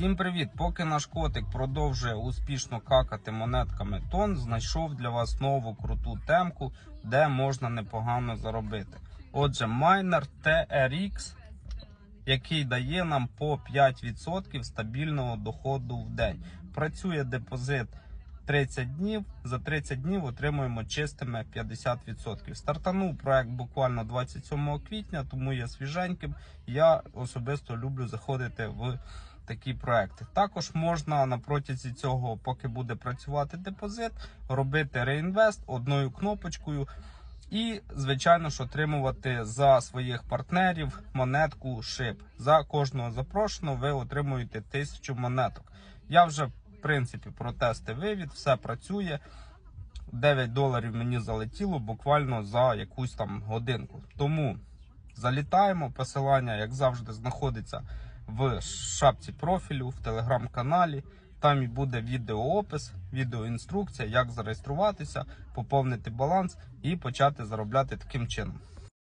Всім привіт! Поки наш котик продовжує успішно какати монетками тон, знайшов для вас нову круту темку, де можна непогано заробити. Отже, майнер TRX, який дає нам по 5% стабільного доходу в день. Працює депозит 30 днів. За 30 днів отримуємо чистими 50%. Стартанув проект буквально 27 квітня, тому є свіженьким. Я особисто люблю заходити в такі проекти. Також можна на протязі цього, поки буде працювати депозит, робити реінвест одною кнопочкою. І, звичайно ж, отримувати за своїх партнерів монетку шип. За кожного запрошеного ви отримуєте тисячу монеток. Я вже, в принципі, протести вивід, все працює. 9 доларів мені залетіло буквально за якусь там годинку. Тому залітаємо. Посилання, як завжди, знаходиться в шапці профілю, в телеграм-каналі. Там і буде відеоопис, відеоінструкція, як зареєструватися, поповнити баланс і почати заробляти таким чином.